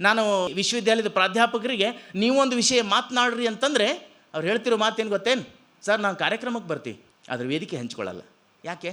ನಾನು ವಿಶ್ವವಿದ್ಯಾಲಯದ ಪ್ರಾಧ್ಯಾಪಕರಿಗೆ ನೀವೊಂದು ವಿಷಯ ಮಾತನಾಡ್ರಿ ಅಂತಂದರೆ ಅವ್ರು ಹೇಳ್ತಿರೋ ಮಾತೇನು ಗೊತ್ತೇನು? ಸರ್, ನಾನು ಕಾರ್ಯಕ್ರಮಕ್ಕೆ ಬರ್ತೀವಿ ಅದ್ರ ವೇದಿಕೆ ಹಂಚ್ಕೊಳ್ಳಲ್ಲ. ಯಾಕೆ?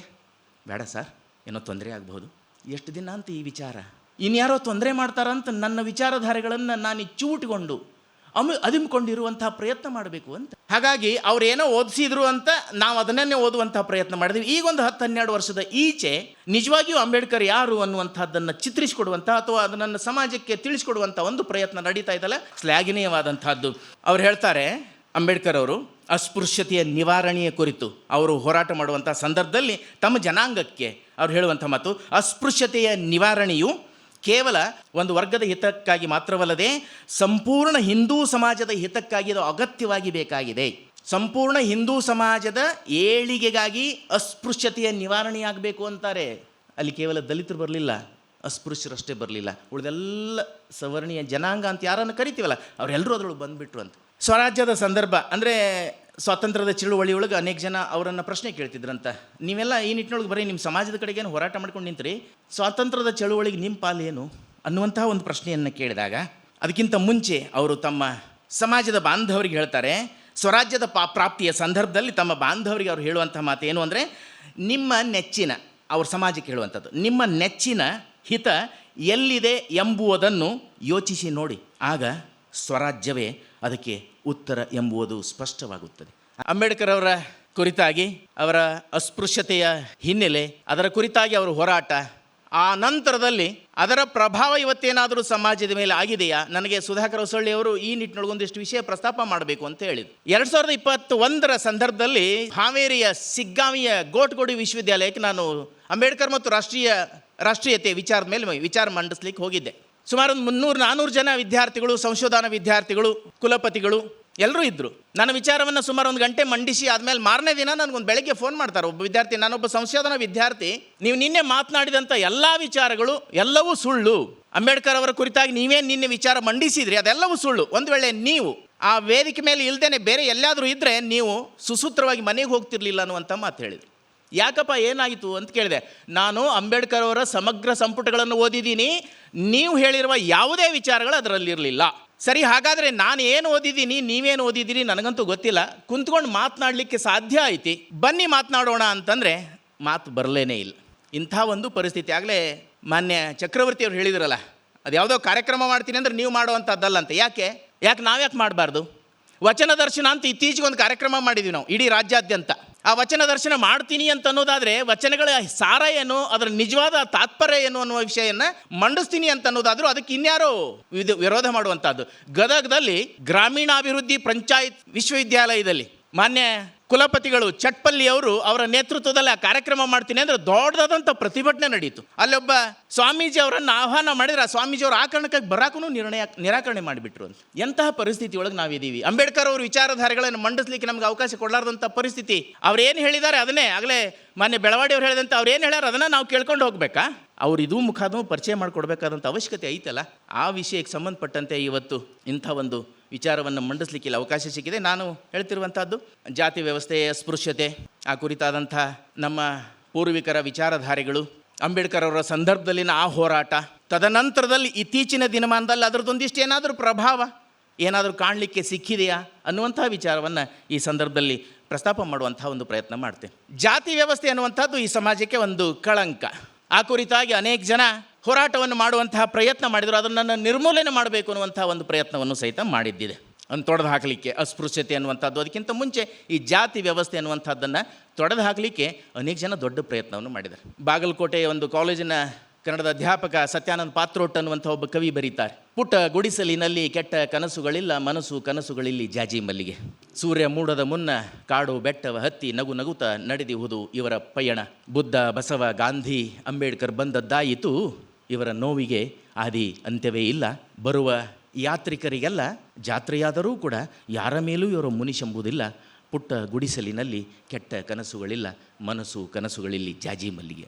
ಬೇಡ ಸರ್, ಏನೋ ತೊಂದರೆ ಆಗ್ಬೋದು ಎಷ್ಟು ದಿನ ಅಂತ ಈ ವಿಚಾರ? ಇನ್ಯಾರೋ ತೊಂದರೆ ಮಾಡ್ತಾರಂತ ನನ್ನ ವಿಚಾರಧಾರೆಗಳನ್ನು ನಾನು ಚೂಟ್ಕೊಂಡು ಅಮಿ ಅದಿಮ್ಕೊಂಡಿರುವಂತಹ ಪ್ರಯತ್ನ ಮಾಡಬೇಕು ಅಂತ. ಹಾಗಾಗಿ ಅವರೇನೋ ಓದಿಸಿದ್ರು ಅಂತ ನಾವು ಅದನ್ನೇ ಓದುವಂತಹ ಪ್ರಯತ್ನ ಮಾಡಿದ್ವಿ. ಈಗ ಒಂದು ಹತ್ತು ಹನ್ನೆರಡು ವರ್ಷದ ಈಚೆ ನಿಜವಾಗಿಯೂ ಅಂಬೇಡ್ಕರ್ ಯಾರು ಅನ್ನುವಂಥದ್ದನ್ನು ಚಿತ್ರಿಸಿಕೊಡುವಂಥ ಅಥವಾ ಅದನ್ನು ಸಮಾಜಕ್ಕೆ ತಿಳಿಸಿಕೊಡುವಂಥ ಒಂದು ಪ್ರಯತ್ನ ನಡೀತಾ ಇದ್ದಲ್ಲ ಶ್ಲಾಘನೀಯವಾದಂಥದ್ದು ಅವ್ರು ಹೇಳ್ತಾರೆ, ಅಂಬೇಡ್ಕರ್ ಅವರು, ಅಸ್ಪೃಶ್ಯತೆಯ ನಿವಾರಣೆಯ ಕುರಿತು ಅವರು ಹೋರಾಟ ಮಾಡುವಂಥ ಸಂದರ್ಭದಲ್ಲಿ ತಮ್ಮ ಜನಾಂಗಕ್ಕೆ ಅವ್ರು ಹೇಳುವಂಥ ಮಾತು, ಅಸ್ಪೃಶ್ಯತೆಯ ನಿವಾರಣೆಯು ಕೇವಲ ಒಂದು ವರ್ಗದ ಹಿತಕ್ಕಾಗಿ ಮಾತ್ರವಲ್ಲದೆ ಸಂಪೂರ್ಣ ಹಿಂದೂ ಸಮಾಜದ ಹಿತಕ್ಕಾಗಿ ಅದು ಅಗತ್ಯವಾಗಿ ಬೇಕಾಗಿದೆ. ಸಂಪೂರ್ಣ ಹಿಂದೂ ಸಮಾಜದ ಏಳಿಗೆಗಾಗಿ ಅಸ್ಪೃಶ್ಯತೆಯ ನಿವಾರಣೆಯಾಗಬೇಕು ಅಂತಾರೆ. ಅಲ್ಲಿ ಕೇವಲ ದಲಿತರು ಬರಲಿಲ್ಲ, ಅಸ್ಪೃಶ್ಯರಷ್ಟೇ ಬರಲಿಲ್ಲ. ಉಳಿದೆಲ್ಲ ಸವರ್ಣೀಯ ಜನಾಂಗ ಅಂತ ಯಾರನ್ನು ಕರಿತೀವಲ್ಲ, ಅವರೆಲ್ಲರೂ ಅದರೊಳಗೆ ಬಂದುಬಿಟ್ರು ಅಂತ. ಸ್ವರಾಜ್ಯದ ಸಂದರ್ಭ, ಅಂದರೆ ಸ್ವಾತಂತ್ರ್ಯದ ಚಳುವಳಿಯೊಳಗೆ ಅನೇಕ ಜನ ಅವರನ್ನು ಪ್ರಶ್ನೆ ಕೇಳ್ತಿದ್ರಂತ. ನೀವೆಲ್ಲ ಈ ನಿಟ್ಟಿನೊಳಗೆ ಬರೀ ನಿಮ್ಮ ಸಮಾಜದ ಕಡೆಗೇನು ಹೋರಾಟ ಮಾಡ್ಕೊಂಡು ನಿಂತ್ರಿ. ಸ್ವಾತಂತ್ರ್ಯದ ಚಳುವಳಿಗೆ ನಿಮ್ಮ ಪಾಲೇನು ಅನ್ನುವಂತಹ ಒಂದು ಪ್ರಶ್ನೆಯನ್ನು ಕೇಳಿದಾಗ, ಅದಕ್ಕಿಂತ ಮುಂಚೆ ಅವರು ತಮ್ಮ ಸಮಾಜದ ಬಾಂಧವರಿಗೆ ಹೇಳ್ತಾರೆ, ಸ್ವರಾಜ್ಯದ ಪಾ ಪ್ರಾಪ್ತಿಯ ಸಂದರ್ಭದಲ್ಲಿ ತಮ್ಮ ಬಾಂಧವರಿಗೆ ಅವರು ಹೇಳುವಂಥ ಮಾತು ಏನು ಅಂದರೆ, ನಿಮ್ಮ ನೆಚ್ಚಿನ, ಅವ್ರ ಸಮಾಜಕ್ಕೆ ಹೇಳುವಂಥದ್ದು, ನಿಮ್ಮ ನೆಚ್ಚಿನ ಹಿತ ಎಲ್ಲಿದೆ ಎಂಬುವುದನ್ನು ಯೋಚಿಸಿ ನೋಡಿ. ಆಗ ಸ್ವರಾಜ್ಯವೇ ಅದಕ್ಕೆ ಉತ್ತರ ಎಂಬುದು ಸ್ಪಷ್ಟವಾಗುತ್ತದೆ. ಅಂಬೇಡ್ಕರ್ ಅವರ ಕುರಿತಾಗಿ, ಅವರ ಅಸ್ಪೃಶ್ಯತೆಯ ಹಿನ್ನೆಲೆ, ಅದರ ಕುರಿತಾಗಿ ಅವರ ಹೋರಾಟ. ಆ ನಂತರದಲ್ಲಿ ಅದರ ಪ್ರಭಾವ ಇವತ್ತೇನಾದರೂ ಸಮಾಜದ ಮೇಲೆ ಆಗಿದೆಯಾ? ನನಗೆ ಸುಧಾಕರ್ ಹೊಸಳ್ಳಿ ಅವರು ಈ ನಿಟ್ಟಿನೊಳಗೆ ಒಂದಿಷ್ಟು ವಿಷಯ ಪ್ರಸ್ತಾಪ ಮಾಡಬೇಕು ಅಂತ ಹೇಳಿದ್ರು. ಎರಡು ಸಾವಿರದ ಇಪ್ಪತ್ತು ಒಂದರ ಸಂದರ್ಭದಲ್ಲಿ ಹಾವೇರಿಯ ಸಿಗ್ಗಾವಿಯ ಗೋಟ್ಗೋಡಿ ವಿಶ್ವವಿದ್ಯಾಲಯಕ್ಕೆ ನಾನು ಅಂಬೇಡ್ಕರ್ ಮತ್ತು ರಾಷ್ಟ್ರೀಯ, ರಾಷ್ಟ್ರೀಯತೆ ವಿಚಾರದ ಮೇಲೆ ವಿಚಾರ ಮಂಡಿಸ್ಲಿಕ್ಕೆ ಹೋಗಿದ್ದೆ. ಸುಮಾರು ಒಂದು ಮುನ್ನೂರು ನಾನ್ನೂರು ಜನ ವಿದ್ಯಾರ್ಥಿಗಳು, ಸಂಶೋಧನಾ ವಿದ್ಯಾರ್ಥಿಗಳು, ಕುಲಪತಿಗಳು, ಎಲ್ಲರೂ ಇದ್ದರು ನನ್ನ ವಿಚಾರವನ್ನು ಸುಮಾರು ಒಂದು ಗಂಟೆ ಮಂಡಿಸಿ ಆದಮೇಲೆ ಮಾರನೇ ದಿನ ನನಗೊಂದು ಬೆಳಗ್ಗೆ ಫೋನ್ ಮಾಡ್ತಾರೆ ಒಬ್ಬ ವಿದ್ಯಾರ್ಥಿ, ನಾನೊಬ್ಬ ಸಂಶೋಧನಾ ವಿದ್ಯಾರ್ಥಿ, ನೀವು ನಿನ್ನೆ ಮಾತನಾಡಿದಂಥ ಎಲ್ಲ ವಿಚಾರಗಳು ಎಲ್ಲವೂ ಸುಳ್ಳು. ಅಂಬೇಡ್ಕರ್ ಅವರ ಕುರಿತಾಗಿ ನೀವೇನು ನಿನ್ನೆ ವಿಚಾರ ಮಂಡಿಸಿದ್ರಿ, ಅದೆಲ್ಲವೂ ಸುಳ್ಳು. ಒಂದು ವೇಳೆ ನೀವು ಆ ವೇದಿಕೆ ಮೇಲೆ ಇಲ್ದೇನೆ ಬೇರೆ ಎಲ್ಲಾದರೂ ಇದ್ದರೆ ನೀವು ಸುಸೂತ್ರವಾಗಿ ಮನೆಗೆ ಹೋಗ್ತಿರ್ಲಿಲ್ಲ ಅನ್ನುವಂಥ ಮಾತು ಹೇಳಿದರು. ಯಾಕಪ್ಪ ಏನಾಯಿತು ಅಂತ ಕೇಳಿದೆ. ನಾನು ಅಂಬೇಡ್ಕರ್ ಅವರ ಸಮಗ್ರ ಸಂಪುಟಗಳನ್ನು ಓದಿದ್ದೀನಿ. ನೀವು ಹೇಳಿರುವ ಯಾವುದೇ ವಿಚಾರಗಳು ಅದರಲ್ಲಿರಲಿಲ್ಲ. ಸರಿ, ಹಾಗಾದರೆ ನಾನು ಏನು ಓದಿದ್ದೀನಿ? ನೀವೇನು ಓದಿದ್ದೀರಿ? ನನಗಂತೂ ಗೊತ್ತಿಲ್ಲ. ಕುಂತ್ಕೊಂಡು ಮಾತನಾಡಲಿಕ್ಕೆ ಸಾಧ್ಯ ಐತಿ. ಬನ್ನಿ ಮಾತನಾಡೋಣ ಅಂತಂದರೆ ಮಾತು ಬರಲೇನೇ ಇಲ್ಲ. ಇಂಥ ಒಂದು ಪರಿಸ್ಥಿತಿ. ಆಗಲೇ ಮಾನ್ಯ ಚಕ್ರವರ್ತಿ ಅವರು ಹೇಳಿದ್ರಲ್ಲ, ಅದು ಯಾವುದೋ ಕಾರ್ಯಕ್ರಮ ಮಾಡ್ತೀನಿ ಅಂದ್ರೆ ನೀವು ಮಾಡುವಂಥದ್ದಲ್ಲ ಅಂತ. ಯಾಕೆ? ಯಾಕೆ ನಾವ್ಯಾಕೆ ಮಾಡಬಾರ್ದು? ವಚನ ದರ್ಶನ ಅಂತ ಇತ್ತೀಚೆಗೆ ಒಂದು ಕಾರ್ಯಕ್ರಮ ಮಾಡಿದ್ವಿ ನಾವು, ಇಡೀ ರಾಜ್ಯಾದ್ಯಂತ. ಆ ವಚನ ದರ್ಶನ ಮಾಡ್ತೀನಿ ಅಂತ ಅನ್ನೋದಾದರೆ ವಚನಗಳ ಸಾರ ಏನು, ಅದರ ನಿಜವಾದ ತಾತ್ಪರ್ಯ ಏನು ಅನ್ನುವ ವಿಷಯನ ಮಂಡಿಸ್ತೀನಿ ಅಂತ ಅನ್ನೋದಾದರೂ ಅದಕ್ಕೆ ಇನ್ಯಾರೋ ವಿರೋಧ ಮಾಡುವಂಥದ್ದು. ಗದಗದಲ್ಲಿ ಗ್ರಾಮೀಣಾಭಿವೃದ್ಧಿ ಪಂಚಾಯತ್ ವಿಶ್ವವಿದ್ಯಾಲಯದಲ್ಲಿ ಮಾನ್ಯ ಕುಲಪತಿಗಳು ಚಟ್ಪಲ್ಲಿ ಅವರು ಅವರ ನೇತೃತ್ವದಲ್ಲಿ ಆ ಕಾರ್ಯಕ್ರಮ ಮಾಡ್ತೀನಿ ಅಂದರೆ ದೊಡ್ಡದಾದಂಥ ಪ್ರತಿಭಟನೆ ನಡೀತು. ಅಲ್ಲೊಬ್ಬ ಸ್ವಾಮೀಜಿ ಅವರನ್ನು ಆಹ್ವಾನ ಮಾಡಿದ್ರೆ ಆ ಸ್ವಾಮೀಜಿ ಅವರ ಆ ಕಾರಣಕ್ಕಾಗಿ ಬರಾಕೂ ನಿರ್ಣಯ ನಿರಾಕರಣೆ ಮಾಡಿಬಿಟ್ರು ಅಂತ. ಎಂತಹ ಪರಿಸ್ಥಿತಿ ಒಳಗೆ ನಾವಿದ್ದೀವಿ. ಅಂಬೇಡ್ಕರ್ ಅವರು ವಿಚಾರಧಾರೆಗಳನ್ನು ಮಂಡಿಸ್ಲಿಕ್ಕೆ ನಮ್ಗೆ ಅವಕಾಶ ಕೊಡಲಾರ್ದಂಥ ಪರಿಸ್ಥಿತಿ. ಅವ್ರು ಏನು ಹೇಳಿದ್ದಾರೆ ಅದನ್ನೇ. ಆಗಲೇ ಮಾನ್ಯ ಬೆಳವಾಡಿ ಅವ್ರು ಹೇಳಿದಂತೆ ಅವ್ರು ಏನು ಹೇಳ್ಯಾರ ಅದನ್ನು ನಾವು ಕೇಳ್ಕೊಂಡು ಹೋಗ್ಬೇಕಾ? ಅವ್ರು ಇದೂ ಮುಖಾದೂ ಪರಿಚಯ ಮಾಡಿಕೊಡ್ಬೇಕಾದಂಥ ಅವಶ್ಯಕತೆ ಐತಲ್ಲ? ಆ ವಿಷಯಕ್ಕೆ ಸಂಬಂಧಪಟ್ಟಂತೆ ಇವತ್ತು ಇಂಥ ಒಂದು ವಿಚಾರವನ್ನು ಮಂಡಿಸ್ಲಿಕ್ಕೆ ಇಲ್ಲಿ ಅವಕಾಶ ಸಿಕ್ಕಿದೆ. ನಾನು ಹೇಳ್ತಿರುವಂಥದ್ದು, ಜಾತಿ ವ್ಯವಸ್ಥೆಯ ಅಸ್ಪೃಶ್ಯತೆ ಆ ಕುರಿತಾದಂಥ ನಮ್ಮ ಪೂರ್ವಿಕರ ವಿಚಾರಧಾರೆಗಳು, ಅಂಬೇಡ್ಕರ್ ಅವರ ಸಂದರ್ಭದಲ್ಲಿನ ಆ ಹೋರಾಟ, ತದನಂತರದಲ್ಲಿ ಇತ್ತೀಚಿನ ದಿನಮಾನದಲ್ಲಿ ಅದರದ್ದೊಂದಿಷ್ಟು ಏನಾದರೂ ಪ್ರಭಾವ, ಏನಾದರೂ ಕಾಣಲಿಕ್ಕೆ ಸಿಕ್ಕಿದೆಯಾ ಅನ್ನುವಂಥ ವಿಚಾರವನ್ನು ಈ ಸಂದರ್ಭದಲ್ಲಿ ಪ್ರಸ್ತಾಪ ಮಾಡುವಂಥ ಒಂದು ಪ್ರಯತ್ನ ಮಾಡ್ತೇನೆ. ಜಾತಿ ವ್ಯವಸ್ಥೆ ಅನ್ನುವಂಥದ್ದು ಈ ಸಮಾಜಕ್ಕೆ ಒಂದು ಕಳಂಕ. ಆ ಕುರಿತಾಗಿ ಅನೇಕ ಜನ ಹೋರಾಟವನ್ನು ಮಾಡುವಂತಹ ಪ್ರಯತ್ನ ಮಾಡಿದರು ಅದನ್ನು ನಿರ್ಮೂಲನೆ ಮಾಡಬೇಕು ಅನ್ನುವಂಥ ಒಂದು ಪ್ರಯತ್ನವನ್ನು ಸಹಿತ ಮಾಡಿದ್ದಿದೆ. ಅನ್ನು ತೊಡೆದು ಹಾಕಲಿಕ್ಕೆ, ಅಸ್ಪೃಶ್ಯತೆ ಅನ್ನುವಂಥದ್ದು. ಅದಕ್ಕಿಂತ ಮುಂಚೆ ಈ ಜಾತಿ ವ್ಯವಸ್ಥೆ ಅನ್ನುವಂಥದ್ದನ್ನು ತೊಡೆದು ಹಾಕಲಿಕ್ಕೆ ಅನೇಕ ಜನ ದೊಡ್ಡ ಪ್ರಯತ್ನವನ್ನು ಮಾಡಿದ್ದಾರೆ. ಬಾಗಲಕೋಟೆಯ ಒಂದು ಕಾಲೇಜಿನ ಕನ್ನಡದ ಅಧ್ಯಾಪಕ ಸತ್ಯಾನಂದ ಪಾತ್ರೋಟ್ ಅನ್ನುವಂಥ ಒಬ್ಬ ಕವಿ ಬರೀತಾರೆ. ಪುಟ್ಟ ಗುಡಿಸಲಿನಲ್ಲಿ ಕೆಟ್ಟ ಕನಸುಗಳಿಲ್ಲ, ಮನಸ್ಸು ಕನಸುಗಳಿಲ್ಲಿ ಜಾಜಿ ಮಲ್ಲಿಗೆ. ಸೂರ್ಯ ಮೂಡದ ಮುನ್ನ ಕಾಡು ಬೆಟ್ಟವ ಹತ್ತಿ ನಗು ನಗುತ ನಡೆದಿಹುದು ಇವರ ಪಯಣ. ಬುದ್ಧ ಬಸವ ಗಾಂಧಿ ಅಂಬೇಡ್ಕರ್ ಬಂದದ್ದಾಯಿತು. ಇವರ ನೋವಿಗೆ ಆದಿ ಅಂತ್ಯವೇ ಇಲ್ಲ. ಬರುವ ಯಾತ್ರಿಕರಿಗೆಲ್ಲ ಜಾತ್ರೆಯಾದರೂ ಕೂಡ ಯಾರ ಮೇಲೂ ಇವರು ಮುನಿಶಂಬುವುದಿಲ್ಲ ಪುಟ್ಟ ಗುಡಿಸಲಿನಲ್ಲಿ ಕೆಟ್ಟ ಕನಸುಗಳಿಲ್ಲ. ಮನಸ್ಸು ಕನಸುಗಳಿಲ್ಲಿ ಜಾಜಿ ಮಲ್ಲಿಗೆ.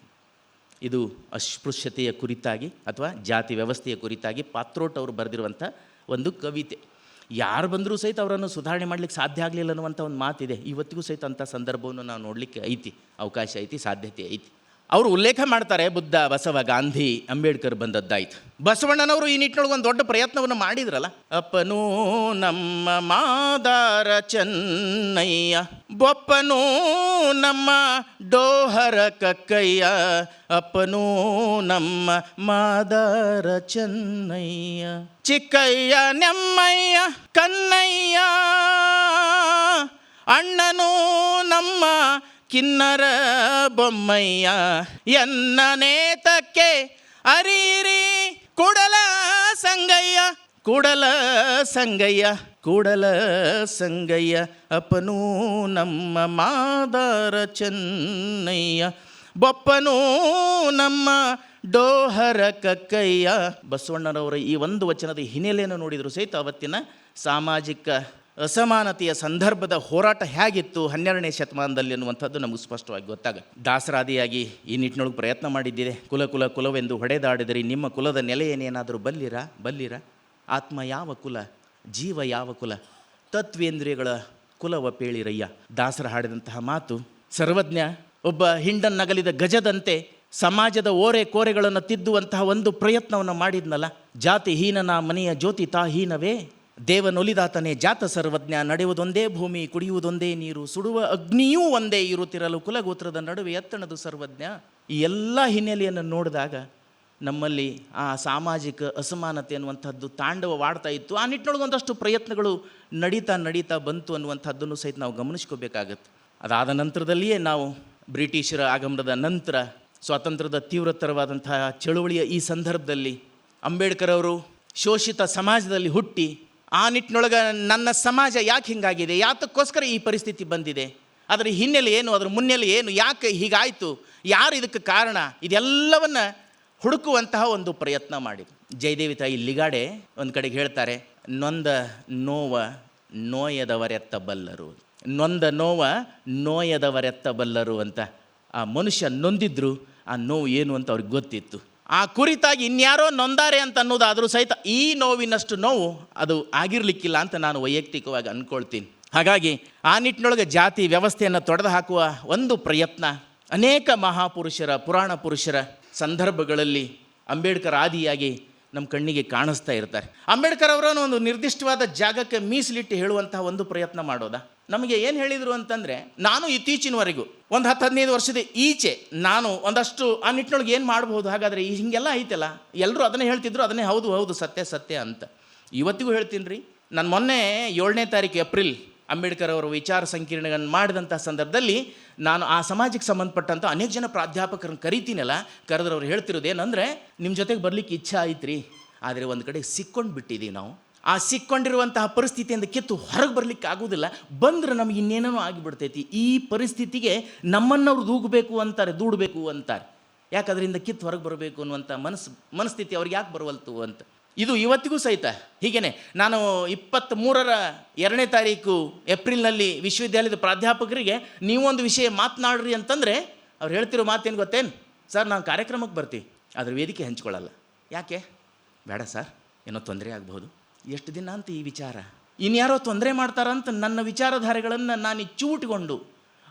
ಇದು ಅಸ್ಪೃಶ್ಯತೆಯ ಕುರಿತಾಗಿ ಅಥವಾ ಜಾತಿ ವ್ಯವಸ್ಥೆಯ ಕುರಿತಾಗಿ ಪಾತ್ರೋಟ್ ಅವರು ಬರೆದಿರುವಂಥ ಒಂದು ಕವಿತೆ. ಯಾರು ಬಂದರೂ ಸಹಿತ ಅವರನ್ನು ಸುಧಾರಣೆ ಮಾಡಲಿಕ್ಕೆ ಸಾಧ್ಯ ಆಗಲಿಲ್ಲ ಅನ್ನುವಂಥ ಒಂದು ಮಾತಿದೆ. ಇವತ್ತಿಗೂ ಸಹಿತ ಅಂಥ ಸಂದರ್ಭವನ್ನು ನಾವು ನೋಡಲಿಕ್ಕೆ ಐತಿ. ಅವಕಾಶ ಐತಿ, ಸಾಧ್ಯತೆ ಐತಿ. ಅವರು ಉಲ್ಲೇಖ ಮಾಡ್ತಾರೆ, ಬುದ್ಧ ಬಸವ ಗಾಂಧಿ ಅಂಬೇಡ್ಕರ್ ಬಂದದ್ದಾಯ್ತು. ಬಸವಣ್ಣನವರು ಈ ನಿಟ್ಟಿನೊಳಗೆ ಒಂದು ದೊಡ್ಡ ಪ್ರಯತ್ನವನ್ನು ಮಾಡಿದ್ರಲ್ಲ? ಅಪ್ಪನೂ ನಮ್ಮ ಮಾದಾರ ಚೆನ್ನಯ್ಯ, ಬೊಪ್ಪನೂ ನಮ್ಮ ಡೋಹರ ಕಕ್ಕಯ್ಯ, ಅಪ್ಪನೂ ನಮ್ಮ ಮಾದಾರ ಚೆನ್ನಯ್ಯ. ಚಿಕ್ಕಯ್ಯ, ನೆಮ್ಮಯ್ಯ, ಕನ್ನಯ್ಯ, ಅಣ್ಣನೂ ನಮ್ಮ ಕಿನ್ನರ ಬೊಮ್ಮಯ್ಯ, ಎನ್ನ ನೇತಕ್ಕೆ ಅರಿರಿ ಕೂಡಲ ಸಂಗಯ್ಯ ಕೂಡಲ ಸಂಗಯ್ಯ ಕೂಡಲ ಸಂಗಯ್ಯ, ಅಪ್ಪನೂ ನಮ್ಮ ಮಾದಾರ ಚೆನ್ನಯ್ಯ, ಬೊಪ್ಪನೂ ನಮ್ಮ ಡೋಹರ ಕಕ್ಕಯ್ಯ. ಬಸವಣ್ಣನವರ ಈ ಒಂದು ವಚನದ ಹಿನ್ನೆಲೆಯನ್ನು ನೋಡಿದರೂ ಸಹಿತ ಅವತ್ತಿನ ಸಾಮಾಜಿಕ ಅಸಮಾನತೆಯ ಸಂದರ್ಭದ ಹೋರಾಟ ಹೇಗಿತ್ತು ಹನ್ನೆರಡನೇ ಶತಮಾನದಲ್ಲಿ ಅನ್ನುವಂಥದ್ದು ನಮಗೆ ಸ್ಪಷ್ಟವಾಗಿ ಗೊತ್ತಾಗುತ್ತೆ. ದಾಸರಾದಿಯಾಗಿ ಈ ನಿಟ್ಟಿನೊಳಗೆ ಪ್ರಯತ್ನ ಮಾಡಿದ್ದಿದೆ ಕುಲ ಕುಲ, ಕುಲವೆಂದು ಹೊಡೆದಾಡಿದರೆ. ನಿಮ್ಮ ಕುಲದ ನೆಲೆಯೇನೇನಾದರೂ ಬಲ್ಲಿರ? ಬಲ್ಲಿರ? ಆತ್ಮ ಯಾವ ಕುಲ? ಜೀವ ಯಾವ ಕುಲ? ತತ್ವೇಂದ್ರಿಯಗಳ ಕುಲವ ಪೇಳಿರಯ್ಯ. ದಾಸರ ಹಾಡಿದಂತಹ ಮಾತು, ಸರ್ವಜ್ಞ, ಒಬ್ಬ ಹಿಂಡನ್ನಗಲಿದ ಗಜದಂತೆ ಸಮಾಜದ ಓರೆ ಕೋರೆಗಳನ್ನು ತಿದ್ದುವಂತಹ ಒಂದು ಪ್ರಯತ್ನವನ್ನು ಮಾಡಿದ್ನಲ್ಲ. ಜಾತಿ ಹೀನನ ಮನೆಯ ಜ್ಯೋತಿ ತಾ ಹೀನವೇ ದೇವನೊಲಿದಾತನೇ ಜಾತ ಸರ್ವಜ್ಞ, ನಡೆಯುವುದೊಂದೇ ಭೂಮಿ, ಕುಡಿಯುವುದೊಂದೇ ನೀರು, ಸುಡುವ ಅಗ್ನಿಯೂ ಒಂದೇ ಇರುತ್ತಿರಲು ಕುಲಗೋತ್ರದ ನಡುವೆ ಎತ್ತಣದು ಸರ್ವಜ್ಞ. ಈ ಎಲ್ಲ ಹಿನ್ನೆಲೆಯನ್ನು ನೋಡಿದಾಗ ನಮ್ಮಲ್ಲಿ ಆ ಸಾಮಾಜಿಕ ಅಸಮಾನತೆ ಅನ್ನುವಂಥದ್ದು ತಾಂಡವವಾಡ್ತಾ ಇತ್ತು. ಆ ನಿಟ್ಟಿನೊಳಗೆ ಒಂದಷ್ಟು ಪ್ರಯತ್ನಗಳು ನಡೀತಾ ನಡೀತಾ ಬಂತು ಅನ್ನುವಂಥದ್ದನ್ನು ಸಹಿತ ನಾವು ಗಮನಿಸ್ಕೋಬೇಕಾಗತ್ತೆ. ಅದಾದ ನಂತರದಲ್ಲಿಯೇ ನಾವು ಬ್ರಿಟಿಷರ ಆಗಮನದ ನಂತರ ಸ್ವಾತಂತ್ರ್ಯದ ತೀವ್ರತರವಾದಂತಹ ಚಳುವಳಿಯ ಈ ಸಂದರ್ಭದಲ್ಲಿ ಅಂಬೇಡ್ಕರ್ ಅವರು ಶೋಷಿತ ಸಮಾಜದಲ್ಲಿ ಹುಟ್ಟಿ ಆ ನಿಟ್ಟಿನೊಳಗೆ ನನ್ನ ಸಮಾಜ ಯಾಕೆ ಹಿಂಗಾಗಿದೆ? ಯಾತಕ್ಕೋಸ್ಕರ ಈ ಪರಿಸ್ಥಿತಿ ಬಂದಿದೆ? ಅದರ ಹಿನ್ನೆಲೆ ಏನು? ಅದರ ಮುನ್ನೆಲೆ ಏನು? ಯಾಕೆ ಹೀಗಾಯಿತು? ಯಾರು ಇದಕ್ಕೆ ಕಾರಣ? ಇದೆಲ್ಲವನ್ನು ಹುಡುಕುವಂತಹ ಒಂದು ಪ್ರಯತ್ನ ಮಾಡಿದ್ರು ಜಯದೇವಿ ತಾಯಿ ಲಿಗಾಡೆ ಒಂದು ಕಡೆಗೆ ಹೇಳ್ತಾರೆ, ನೊಂದ ನೋವ ನೋಯದವರೆತ್ತ ಬಲ್ಲರು. ನೊಂದ ನೋವ ನೋಯದವರೆತ್ತ ಬಲ್ಲರು ಅಂತ ಆ ಮನುಷ್ಯ ನೊಂದಿದ್ರು. ಆ ನೋವು ಏನು ಅಂತ ಅವ್ರಿಗೆ ಗೊತ್ತಿತ್ತು. ಆ ಕುರಿತಾಗಿ ಇನ್ಯಾರೋ ನೊಂದಾರೆ ಅಂತ ಅನ್ನೋದಾದರೂ ಸಹಿತ ಈ ನೋವಿನಷ್ಟು ನೋವು ಅದು ಆಗಿರಲಿಕ್ಕಿಲ್ಲ ಅಂತ ನಾನು ವೈಯಕ್ತಿಕವಾಗಿ ಅಂದ್ಕೊಳ್ತೀನಿ ಹಾಗಾಗಿ ಆ ನಿಟ್ಟಿನೊಳಗೆ ಜಾತಿ ವ್ಯವಸ್ಥೆಯನ್ನು ತೊಡೆದು ಹಾಕುವ ಒಂದು ಪ್ರಯತ್ನ ಅನೇಕ ಮಹಾಪುರುಷರ, ಪುರಾಣ ಪುರುಷರ ಸಂದರ್ಭಗಳಲ್ಲಿ ಅಂಬೇಡ್ಕರ್ ಆದಿಯಾಗಿ ನಮ್ಮ ಕಣ್ಣಿಗೆ ಕಾಣಿಸ್ತಾ ಇರ್ತಾರೆ. ಅಂಬೇಡ್ಕರ್ ಅವರನ್ನು ಒಂದು ನಿರ್ದಿಷ್ಟವಾದ ಜಾಗಕ್ಕೆ ಮೀಸಲಿಟ್ಟು ಹೇಳುವಂತಹ ಒಂದು ಪ್ರಯತ್ನ ಮಾಡೋದಾ? ನಮಗೆ ಏನು ಹೇಳಿದರು ಅಂತಂದರೆ, ನಾನು ಇತ್ತೀಚಿನವರೆಗೂ, ಒಂದು ಹತ್ತು ಹದಿನೈದು ವರ್ಷದ ಈಚೆ ನಾನು ಒಂದಷ್ಟು, ಆ ನಿಟ್ಟಿನೊಳಗೆ ಏನು ಮಾಡ್ಬೋದು ಹಾಗಾದರೆ ಈ ಹಿಂಗೆಲ್ಲ ಐತಲ್ಲ? ಎಲ್ಲರೂ ಅದನ್ನೇ ಹೇಳ್ತಿದ್ರು, ಅದನ್ನೇ ಹೌದು ಹೌದು, ಸತ್ಯ ಸತ್ಯ ಅಂತ. ಇವತ್ತಿಗೂ ಹೇಳ್ತೀನಿ ರೀ ನಾನು ಮೊನ್ನೆ ಏಳನೇ ತಾರೀಕು ಏಪ್ರಿಲ್, ಅಂಬೇಡ್ಕರ್ ಅವರ ವಿಚಾರ ಸಂಕೀರ್ಣಗಳನ್ನು ಮಾಡಿದಂಥ ಸಂದರ್ಭದಲ್ಲಿ ನಾನು ಆ ಸಮಾಜಕ್ಕೆ ಸಂಬಂಧಪಟ್ಟಂಥ ಅನೇಕ ಜನ ಪ್ರಾಧ್ಯಾಪಕರನ್ನು ಕರಿತೀನಲ್ಲ ಕರೆದ್ರವ್ರು ಹೇಳ್ತಿರೋದು ಏನಂದರೆ ನಿಮ್ಮ ಜೊತೆಗೆ ಬರಲಿಕ್ಕೆ ಇಚ್ಛೆ ಆಯ್ತು ರೀ ಆದರೆ ಒಂದು ಕಡೆ ಸಿಕ್ಕೊಂಡು ಬಿಟ್ಟಿದ್ದೀವಿ ನಾವು. ಆ ಸಿಕ್ಕೊಂಡಿರುವಂತಹ ಪರಿಸ್ಥಿತಿಯಿಂದ ಕಿತ್ತು ಹೊರಗೆ ಬರಲಿಕ್ಕೆ ಆಗೋದಿಲ್ಲ ಬಂದರೆ ನಮಗೆ ಇನ್ನೇನೋ ಆಗಿಬಿಡ್ತೈತಿ. ಈ ಪರಿಸ್ಥಿತಿಗೆ ನಮ್ಮನ್ನವ್ರು ದೂಗಬೇಕು ಅಂತಾರೆ, ದೂಡಬೇಕು ಅಂತಾರೆ. ಯಾಕೆ ಅದರಿಂದ ಕಿತ್ತು ಹೊರಗೆ ಬರಬೇಕು ಅನ್ನುವಂಥ ಮನಸ್ಸು ಮನಸ್ಥಿತಿ ಅವ್ರಿಗೆ ಯಾಕೆ ಬರವಲ್ತು ಅಂತ. ಇದು ಇವತ್ತಿಗೂ ಸಹಿತ. ಹೀಗೇನೆ, ನಾನು ಇಪ್ಪತ್ತ್ಮೂರರ ಎರಡನೇ ತಾರೀಕು ಏಪ್ರಿಲ್ನಲ್ಲಿ ವಿಶ್ವವಿದ್ಯಾಲಯದ ಪ್ರಾಧ್ಯಾಪಕರಿಗೆ ನೀವೊಂದು ವಿಷಯ ಮಾತನಾಡ್ರಿ ಅಂತಂದರೆ, ಅವ್ರು ಹೇಳ್ತಿರೋ ಮಾತೇನು ಗೊತ್ತೇನು? ಸರ್ ನಾವು ಕಾರ್ಯಕ್ರಮಕ್ಕೆ ಬರ್ತೀವಿ ಅದ್ರ ವೇದಿಕೆ ಹಂಚ್ಕೊಳ್ಳಲ್ಲ. ಯಾಕೆ? ಬೇಡ ಸರ್. ಏನೋ ತೊಂದರೆ ಆಗಬಹುದು. ಎಷ್ಟು ದಿನ ಅಂತ ಈ ವಿಚಾರ? ಇನ್ಯಾರೋ ತೊಂದರೆ ಮಾಡ್ತಾರಂತ ನನ್ನ ವಿಚಾರಧಾರೆಗಳನ್ನು ನಾನು ಚೂಟ್ಕೊಂಡು